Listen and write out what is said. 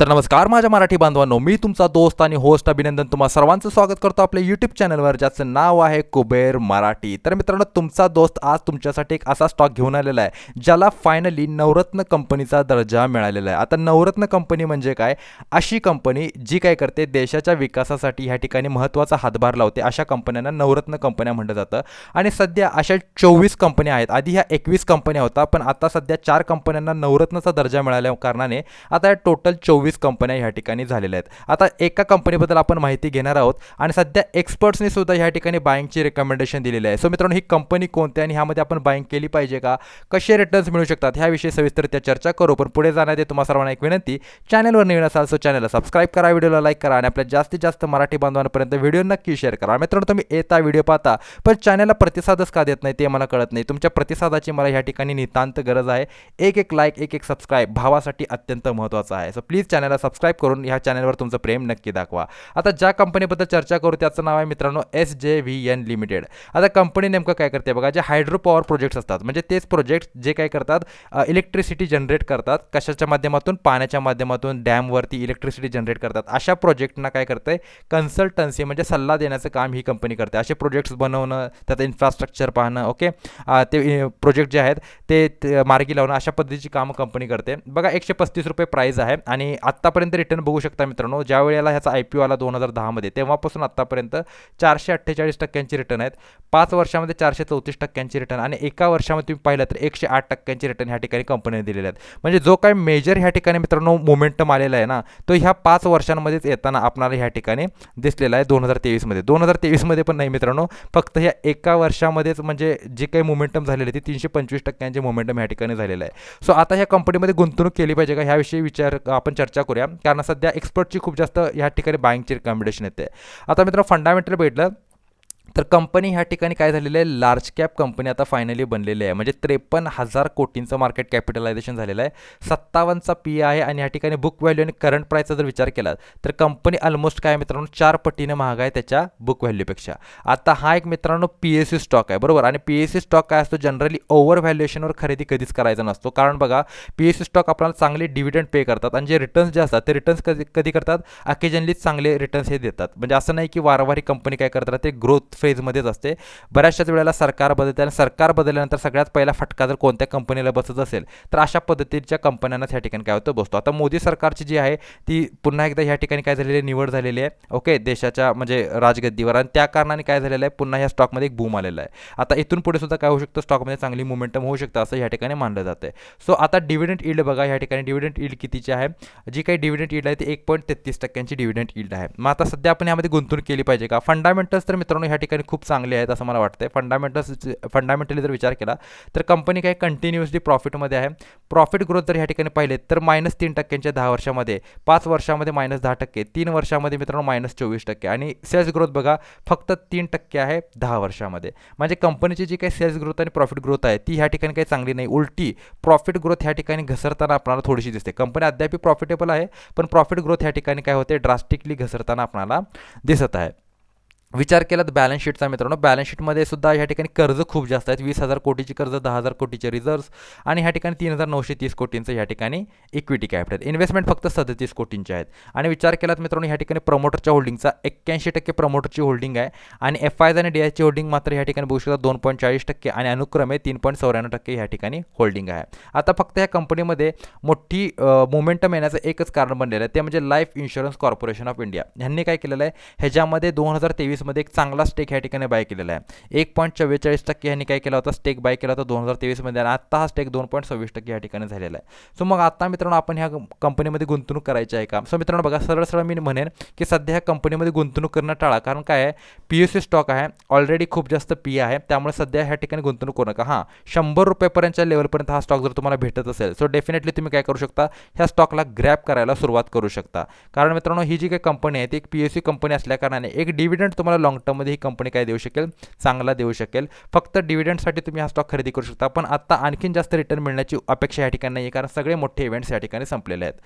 तर नमस्कार माझ्या मराठी बांधवांनो मी तुमचा दोस्त आणि होस्ट अभिनंदन तुम्हा सर्वांचं स्वागत करतो आपल्या यूट्यूब चॅनलवर ज्याचं नाव आहे कुबेर मराठी. तर मित्रांनो तुमचा दोस्त आज तुमच्यासाठी एक असा स्टॉक घेऊन आलेला आहे ज्याला फायनली नवरत्न कंपनीचा दर्जा मिळालेला आहे. आता नवरत्न कंपनी म्हणजे काय? अशी कंपनी जी काय करते देशाच्या विकासासाठी ह्या ठिकाणी महत्त्वाचा हातभार लावते. अशा कंपन्यांना नवरत्न कंपन्या म्हटलं जातं. आणि सध्या अशा चोवीस कंपन्या आहेत. आधी ह्या एकवीस कंपन्या होता पण आता सध्या चार कंपन्यांना नवरत्नाचा दर्जा मिळाल्या कारणाने आता या टोटल चोवीस कंपन्या ह्या ठिकाणी झालेल्या आहेत. आता एका कंपनीबद्दल आपण माहिती घेणार आहोत आणि सध्या एक्सपर्ट्सनी सुद्धा ह्या ठिकाणी बाईंगची रेकमेंडेशन दिलेली आहे. सो मित्रांनो ही कंपनी कोणती आणि ह्यामध्ये आपण बाईंग केली पाहिजे का? कसे रिटर्न्स मिळू शकतात? ह्याविषयी सविस्तर त्या चर्चा करू. पण पुढे जाण्याआधी तुम्हाला सर्वांना एक विनंती चॅनलवर नवीन असाल सो चॅनलला सबस्क्राईब करा व्हिडिओला लाईक करा आणि आपल्या जास्तीत जास्त मराठी बांधवांपर्यंत व्हिडिओ नक्की शेअर करा. मित्रांनो तुम्ही येता व्हिडिओ पाहता पण चॅनलला प्रतिसादच का देत नाही ते मला कळत नाही. तुमच्या प्रतिसादाची मला ह्या ठिकाणी नितांत गरज आहे. एक एक लाईक एक एक सबस्क्राईब भावासाठी अत्यंत महत्त्वाचं आहे. सो प्लीज चॅनलला सबस्क्राईब करून ह्या चॅनलवर तुमचं प्रेम नक्की दाखवा. आता ज्या कंपनीबद्दल चर्चा करू त्याचं नाव आहे मित्रांनो S J V N limited. आता कंपनी नेमकं काय करते बघा जे हायड्रो पॉवर प्रोजेक्ट्स असतात म्हणजे तेच प्रोजेक्ट जे काय करतात इलेक्ट्रिसिटी जनरेट करतात कशाच्या माध्यमातून? पाण्याच्या माध्यमातून डॅमवरती इलेक्ट्रिसिटी जनरेट करतात. अशा प्रोजेक्टना काय करते कन्सल्टन्सी म्हणजे सल्ला देण्याचं काम ही कंपनी करते. असे प्रोजेक्ट्स बनवणं त्याचं इन्फ्रास्ट्रक्चर पाहणं ओके? ते प्रोजेक्ट जे आहेत ते मार्गी लावणं अशा पद्धतीची कामं कंपनी करते. बघा एकशे पस्तीस रुपये प्राईज आहे आणि आत्तापर्यंत रिटर्न बघू शकता मित्रांनो. ज्या वेळेला ह्याचा आय पी ओ आला दोन हजार दहामध्ये तेव्हापासून आत्तापर्यंत चारशे अठ्ठेचाळीस टक्क्यांची रिटर्न आहेत. पाच वर्षामध्ये चारशे चौतीस टक्क्यांची रिटर्न आणि एका वर्षामध्ये तुम्ही पाहिलं तर एकशे आठ टक्क्यांची रिटर्न ह्या ठिकाणी कंपनीने दिलेले आहेत. म्हणजे जो काही मेजर ह्या ठिकाणी मित्रांनो मोमेंटम आलेला आहे ना तो ह्या पाच वर्षांमध्येच येताना आपणाला ह्या ठिकाणी दिसलेला आहे दोन हजार तेवीसमध्ये. दोन हजार तेवीसमध्ये पण नाही मित्रांनो फक्त ह्या एका वर्षामध्येच म्हणजे जे काही मोमेंटम झालेले ती तीनशे पंचवीस टक्क्यांचे मोमेंटम ह्या ठिकाणी झालेलं आहे. सो आता ह्या कंपनीमध्ये गुंतवणूक केली पाहिजे का? ह्याविषयी विचार आपण चर्चा करूया. कारण सध्या एक्सपर्टची खूप जास्त ह्या ठिकाणी बाईंगची रिकमेंडेशन येते. आता मित्र फंडामेंटल भेटलं तर कंपनी ह्या ठिकाणी काय झालेलं आहे? लार्ज कॅप कंपनी आता फायनली बनलेली आहे. म्हणजे त्रेपन्न हजार कोटींचं मार्केट कॅपिटलायझेशन झालेलं आहे. सत्तावन्नचा पी आहे आणि ह्या ठिकाणी बुक व्हॅल्यू आणि करंट प्राईसचा जर विचार केला तर कंपनी ऑलमोस्ट काय मित्रांनो? चार पटीने महाग आहे त्याच्या बुक व्हॅल्यूपेक्षा आता हा एक मित्रांनो पी एस सी स्टॉक आहे बरोबर? आणि पी एस सी स्टॉक काय असतो? जनरली ओव्हर व्हॅल्युएशनवर खरेदी कधीच करायचा नसतो. कारण बघा पी एस सी स्टॉक आपल्याला चांगले डिव्हिडंड पे करतात आणि जे रिटर्न्स जे असतात ते रिटर्न्स कधी कधी करतात? अकेजनलीच चांगले रिटर्न्स हे देतात. म्हणजे असं नाही की वारंवार कंपनी काय करतात? ते ग्रोथ फेजमध्येच असते. बऱ्याचशाच वेळेला सरकार बदलते आणि सरकार बदलल्यानंतर सगळ्यात पहिला फटका जर कोणत्या कंपनीला बसत असेल तर अशा पद्धतीच्या कंपन्यांनाच ह्या ठिकाणी काय होतं? बसतो. आता मोदी सरकारची जी आहे ती पुन्हा एकदा ह्या ठिकाणी काय झालेली आहे? निवड झालेली आहे. ओके देशाच्या म्हणजे राजगद्दीवर. आणि त्या कारणाने काय झालेलं आहे? पुन्हा ह्या स्टॉकमध्ये एक बूम आलेला आहे. आता इथून पुढे सुद्धा काय होऊ शकतं? स्टॉकमध्ये चांगली मुवमेंटम होऊ शकतं असं ह्या ठिकाणी मानलं जातं सो आता डिव्हिडंट इल्ड बघा ह्या ठिकाणी डिव्हिडंट इल्ड कितीची आहे? जी काही डिव्हिडंट इल्ड आहे ती एक पॉईंट तेहतीस टक्क्यांची डिव्हिडंट इल्ड आहे. मग आता सध्या आपण यामध्ये गुंतवणूक केली पाहिजे का? फंडामेंटल्स तर मित्रांनो ह्या ठिकाणी ठिकाणी खूप चांगले आहेत असं मला वाटतं फंडामेंटल्स फंडामेंटली जर विचार केला तर कंपनी काही कंटिन्युअसली प्रॉफिटमध्ये आहे. प्रॉफिट ग्रोथ जर ह्या ठिकाणी पाहिले तर मायनस तीन टक्क्यांच्या दहा वर्षामध्ये पाच वर्षामध्ये मायनस दहा टक्के तीन वर्षामध्ये मित्रांनो मायनस चोवीस टक्के. आणि सेल्स ग्रोथ बघा फक्त तीन टक्के आहे दहा वर्षामध्ये. म्हणजे कंपनीची जी काही सेल्स ग्रोथ आणि प्रॉफिट ग्रोथ आहे ती ह्या ठिकाणी काही चांगली नाही. उलटी प्रॉफिट ग्रोथ ह्या ठिकाणी घसरताना आपल्याला थोडीशी दिसते. कंपनी अद्याप प्रॉफिटेबल आहे पण प्रॉफिट ग्रोथ ह्या ठिकाणी काय होते ड्रास्टिकली घसरताना आपल्याला दिसत आहे. विचार केला तर बॅलन्स शीटचा मित्रांनो बॅलन्स शीटमध्ये सुद्धा ह्या ठिकाणी कर्ज खूप जास्त आहेत. वीस हजार कोटीची कर्ज दहा हजार कोटीचे रिझर्व्स आणि ह्या ठिकाणी तीन हजार नऊशे तीस कोटींचं ह्या ठिकाणी इक्विटी कॅपिटल इन्व्हेस्टमेंट फक्त सदतीस कोटींचे आहेत. आणि विचार केलात मित्रांनो ह्या ठिकाणी प्रमोटरच्या होल्डिंगचा एक्क्याऐंशी टक्के प्रमोटरची होल्डिंग आहे. आणि एफ आयज आणि डी आयची होल्डिंग मात्र ह्या ठिकाणी बघू शकता दोन पॉईंट चाळीस टक्के आणि अनुक्रमे तीन पॉईंट चौऱ्याण्णव टक्के ह्या ठिकाणी होल्डिंग आहे. आता फक्त ह्या कंपनीमध्ये मोठी मोमेंटम येण्याचं एकच कारण बनलेलं आहे. ते म्हणजे life insurance corporation of India ह्यांनी काय केलेलं आहे? ह्याच्यामध्ये दोन हजार तेवीस तेवीसमध्ये एक चांगला स्टेक ह्या ठिकाणी बाय केलेला आहे. एक पॉईंट चव्वेचाळीस टक्के ह्यांनी काय केला होता? स्टेक बाय केला होता दोन हजार तेवीसमध्ये आणि आत्ता हा स्टेक दोन पॉईंट सव्वीस टक्के ह्या ठिकाणी झालेला आहे. सो मग आता मित्रांनो आपण ह्या कंपनीमध्ये गुंतवणूक करायची आहे का? सो मित्रांनो बघा सरळ सरळ मी म्हणेन की सध्या ह्या कंपनीमध्ये गुंतवणूक करणं टाळा. कारण काय आहे? पी एस सी स्टॉक आहे. ऑलरेडी खूप जास्त पी आहे. त्यामुळे सध्या ह्या ठिकाणी गुंतवणूक करू नका. हां शंभर रुपयेपर्यंतच्या लेवलपर्यंत हा स्टॉक जर तुम्हाला भेटत असेल सो डेफिनेटली तुम्ही काय करू शकता? ह्या स्टॉकला ग्रॅप करायला सुरुवात करू शकता. कारण मित्रांनो ही जी काही कंपनी आहे ती एक पी एस सी कंपनी असल्या कारणाने एक डिव्हिडंड तुम्हाला लॉंग टर्ममध्ये ही कंपनी काय देऊ शकेल? चांगला देऊ शकेल. फक्त डिव्हिडंडसाठी तुम्ही हा स्टॉक खरेदी करू शकता. पण आता आणखीन जास्त रिटर्न मिळण्याची अपेक्षा या ठिकाणी नाही आहे कारण सगळे मोठे इव्हेंट्स या ठिकाणी संपलेले आहेत.